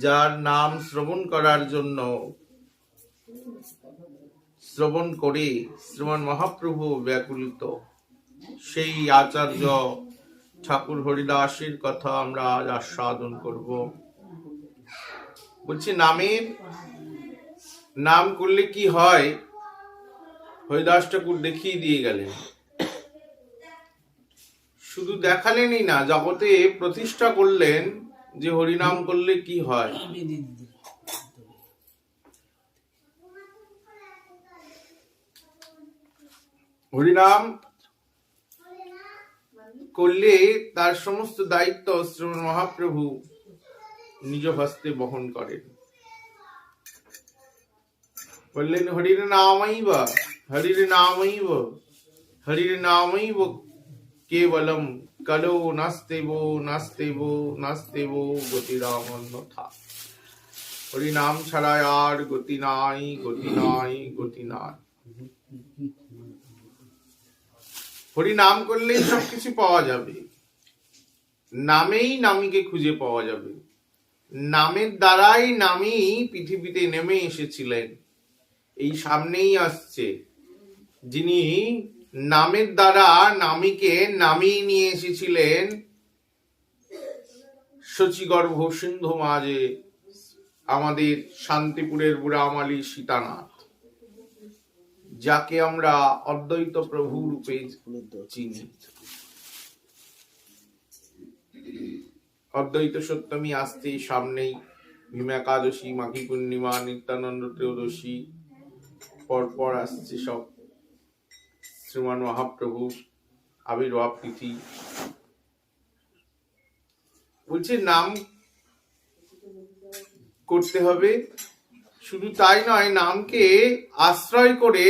যার নাম শ্রবণ করার জন্য শ্রবণ করে, শ্রীমান মহাপ্রভু ব্যাকুলিত। সেই আচার্য ঠাকুর হরিদাসের কথা আমরা আজ আস্বাদন করব। বলছি, নামের, নাম করলে কি হয়? হরিদাস ঠাকুর দেখিয়ে দিয়ে গেলেন। শুধু দেখালেনই না, জগতে প্রতিষ্ঠা করলেন যে হরিনাম করলে কি হয়? হরিনাম করলে তার সমস্ত দায়িত্ব শ্রীমন মহাপ্রভু নিজ হস্তে বহন করেন। বললেন, হরির নামৈব হরির নামৈব হরির নামৈব কেবলম কলো নাস্তেব নাস্তেব নাস্তেব গতিরাম অন্যথা হরি নাম ছাড়া আর গতি নাই গতি নাই গতি নাই হরি নাম করলেই সবকিছু পাওয়া যাবে। নামেই নামীকে খুঁজে পাওয়া যাবে। নামের দ্বারাই নামী পৃথিবীতে নেমে এসেছিলেন। এই সামনেই আসছে। যিনি নামের দ্বারা নামীকে নামিয়ে নিয়ে এসেছিলেন শচীগর্ভ সিন্ধু মাঝে আমাদের শান্তিপুরের বুড়ামালি সীতানাথ, যাকে আমরা অদ্বৈত প্রভু রূপে চিনি। অদ্বৈত সপ্তমী আসতেই সামনেই ভীমা একাদশী, মাঘী পূর্ণিমা, নিত্যানন্দ ত্রয়োদশী, পরপর আসছে সব শ্রীমান মহাপ্রভু আবির্ভাব তিথি বলছে, নাম করতে হবে। শুধু তাই নয়, নামকে আশ্রয় করে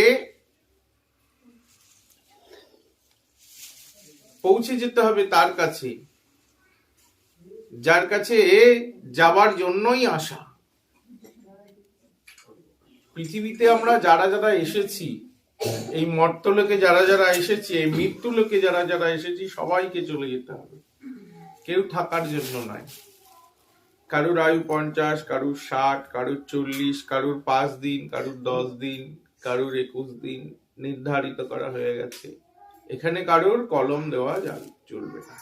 পৌঁছে যেতে হবে তার কাছে, যার কাছে যাবার জন্যই আসা। পৃথিবীতে আমরা যারা যারা এসেছি এই মর্তলোকে যারা যারা এসেছি, এই মৃত্যু লোকে যারা যারা এসেছি, সবাইকে চলে যেতে হবে। কেউ থাকার জন্য নয়। কারুর আয়ু পঞ্চাশ, কারুর ষাট, কারুর চল্লিশ, কারুর পাঁচ দিন, কারুর দশ দিন, কারুর একুশ দিন নির্ধারিত করা হয়ে গেছে। এখানে কারুর কলম দেওয়া যাবে, চলবে না।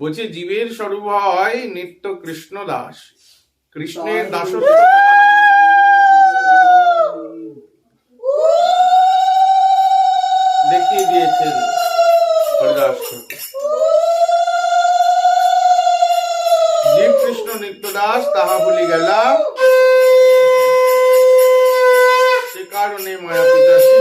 বলছে, জীবের স্বরূপ হয় নিত্য কৃষ্ণ দাস। কৃষ্ণের দাসত্ব দেখিয়ে দিয়েছেন তাহা ভুলি সে কারণে মায়া পিতাশ্রী।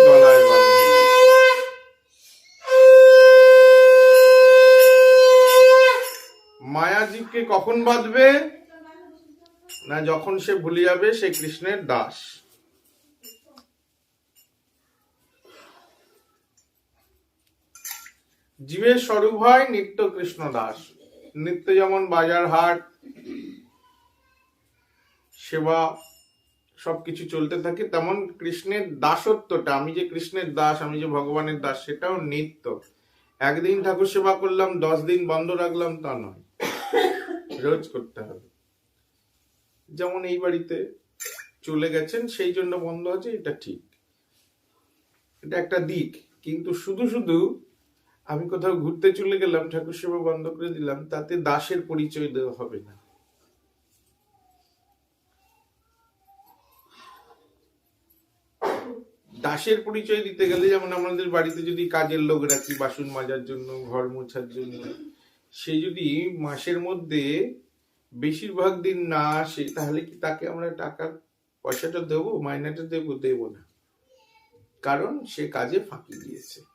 মায়া কখন বাঁধবে? না যখন সে ভুলে যাবে, সে কৃষ্ণের দাস। জীবের স্বরূপ হয় নিত্য কৃষ্ণ দাস। নিত্য যেমন বাজার হাট, সেবা সবকিছু চলতে থাকে, তেমন কৃষ্ণের দাসত্বটা, আমি যে কৃষ্ণের দাস, আমি যে ভগবানের দাস, সেটাও নিত্য। একদিন ঠাকুর সেবা করলাম, দশ দিন বন্ধ রাখলাম, তা নয়। রোজ করতে হবে। যেমন এই বাড়িতে চলে গেছেন, সেই জন্য বন্ধ আছে, এটা ঠিক। এটা একটা দিক। কিন্তু শুধু শুধু আমি কোথাও ঘুরতে চলে গেলাম, ঠাকুর সেবা বন্ধ করে দিলাম, তাতে দাসের পরিচয় দেওয়া হবে না। দাসের পরিচয় দিতে গেলে যেমন আমাদের বাড়িতে যদি কাজের লোক রাখি, বাসন মাজার জন্য, ঘর মোছার জন্য, সে যদি মাসের মধ্যে বেশিরভাগ দিন না আসে, তাহলে কি তাকে আমরা টাকার পয়সাটা দেবো, মাইনাটা দেবো? দেবো না। কারণ সে কাজে ফাঁকি দিয়েছে।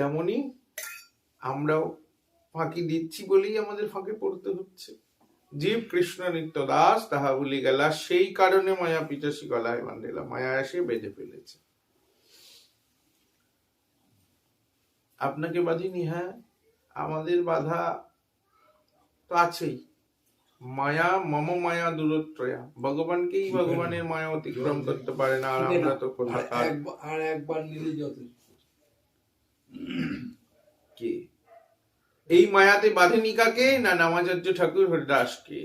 তেমনি আমরাও ফাঁকি দিচ্ছি বলেই আমাদের ফাঁকে পড়তে হচ্ছে। জীব কৃষ্ণ নিত্য দাস তাহা ভুলে গেলা সেই কারণে মায়া পিচাসী গলায় বান্ধিলা মায়া এসে বেঁধে ফেলেছে। আপনাকে বাঁধিনি হ্যাঁ? আমাদের বাধা তো আছেই। মায়া মম মায়া দূরত্রয়া। ভগবানকেই ভগবানের মায়া অতিক্রম করতে পারে না আর আমরা তো একবার- আর একবার নিলে যথেষ্ট। কে? এই মায়াতে বাঁধেনি কাকে না নামাচার্য ঠাকুর হরিদাসকে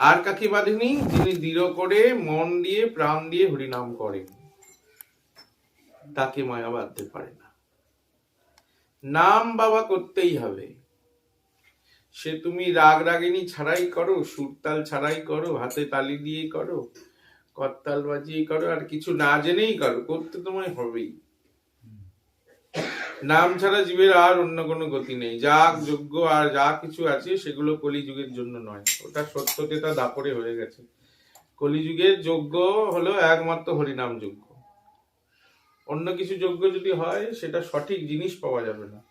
আর কাকে বাঁধেনি যিনি দৃঢ় করে মন দিয়ে, প্রাণ দিয়ে হরিনাম করেন। তাকে মায়া বাঁধতে পারে না। নাম বাবা করতেই হবে। সে তুমি রাগ রাগিনী ছাড়াই করো, সুরতাল ছাড়াই করো, হাতে তালি দিয়ে করো, করতাল বাজিয়ে করো, আর কিছু না জেনেই করো, করতে তোমায় হবেই। নাম ছাড়া জীবের আর অন্য কোনো গতি নেই। যা যোগ্য আর যা কিছু আছে সেগুলো কলিযুগের জন্য নয়। ওটা সত্যকে তা দাপরে হয়ে গেছে। কলিযুগের যোগ্য হলো একমাত্র হরিনাম যোগ্য। অন্য কিছু যোগ্য যদি হয়, সেটা সঠিক জিনিস পাওয়া যাবে না।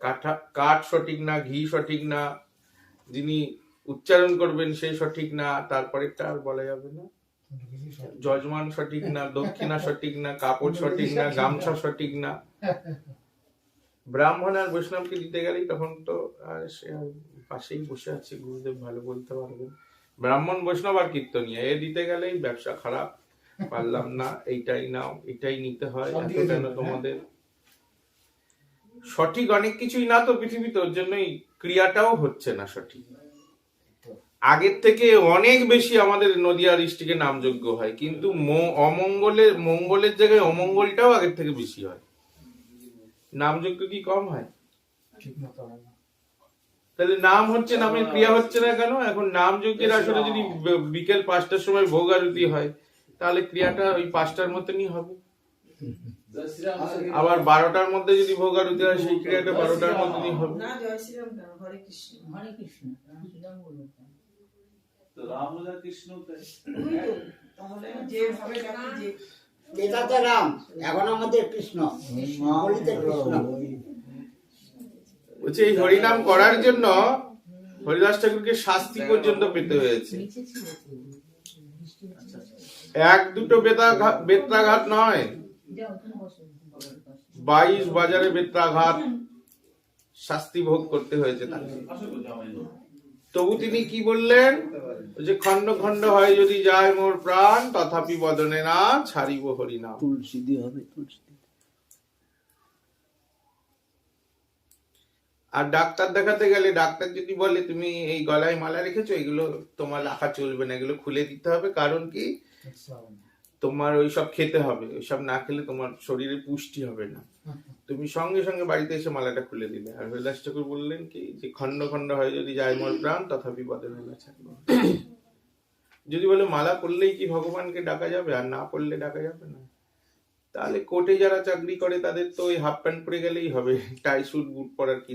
কাঠা, কাঠ সঠিক না, ঘি সঠিক না, যিনি উচ্চারণ করবেন সেই সঠিক না তারপরেরটা আর বলা যাবে না। যজমান সঠিক না দক্ষিণা সঠিক না কাপড় সঠিক না গামছা সঠিক না। ব্রাহ্মণ আর বৈষ্ণবকে দিতে গেলেই তখন তো আর সে পাশেই বসে আছে গুরুদেব ভালো বলতে পারবেন। ব্রাহ্মণ বৈষ্ণব আর কীর্তনিয়া এ দিতে গেলেই ব্যবসা খারাপ পারলাম না এইটাই নাও এটাই নিতে হয় এত কেন তোমাদের? সঠিক অনেক কিছুই না তো পৃথিবীতে ওর জন্যই ক্রিয়াটাও হচ্ছে না সঠিক। আগের থেকে অনেক বেশি আমাদের নদিয়া ডিস্ট্রিক্টে নামযোগ্য হয়। কিন্তু অমঙ্গলের মঙ্গলের জায়গায় অমঙ্গলটাও আগের থেকে বেশি হয়। নামযোগ্য কি কম হয়? ঠিক মতো হয় তাহলে নাম হচ্ছে নামের ক্রিয়া হচ্ছে না কেন? এখন নাম যজ্ঞের আসলে যদি বিকেল পাঁচটার সময় ভোগ আরতি হয় তাহলে ক্রিয়াটা ওই পাঁচটার মতনই হবে। আবার বারোটার মধ্যে যদি ভোগ আরতি হয় সেই ক্রিয়াটা বারোটার মতনই হবে। না জয় শ্রীরাম কেন? হরে কৃষ্ণ। হরে কৃষ্ণ। তো রাম রাজা কৃষ্ণ তাই ওই তো, তাহলে যেভাবে ডাকি যে এটাতে রাম এখন আমাদের কৃষ্ণ বলিতে কৃষ্ণ বলছে এই হরিনাম করার জন্য হরিদাস ঠাকুরকে শাস্তি পর্যন্ত পেতে হয়েছে। এক দুটো বেতাঘাত বেত্রাঘাত নয়। বাইশ বাজারে বেত্রাঘাত শাস্তি ভোগ করতে হয়েছে তাকে। তবু তিনি কি বললেন? যে খণ্ড খণ্ড হয় যদি যায় মোর প্রাণ তথাপি বদনে না ছাড়িব হরিনাম। তুলসী দিয়ে হবে তুলসী আর ডাক্তার দেখাতে গেলে ডাক্তার যদি বলে তুমি এই গলায় মালা রেখেছো এগুলো তোমার রাখা চলবে না এগুলো খুলে দিতে হবে। কারণ কি? তোমার ওই সব খেতে হবে, ওইসব না খেলে তোমার শরীরে পুষ্টি হবে না। তুমি সঙ্গে সঙ্গে বাড়িতে এসে মালাটা খুলে দিলে। আর হরিদাস ঠাকুর বললেন কি, যে খণ্ড খণ্ড হয় যদি যায় মোর প্রাণ, তথাপি বদনে মেলা। ছাড়িব যদি বলে মালা পড়লেই কি ভগবানকে ডাকা যাবে, আর না পড়লে ডাকা যাবে না? তাহলে কোর্টে যারা চাকরি করে তাদের তো ওই হাফ প্যান্ট পরে গেলেই হবে, টাই স্যুট বুট পরার কি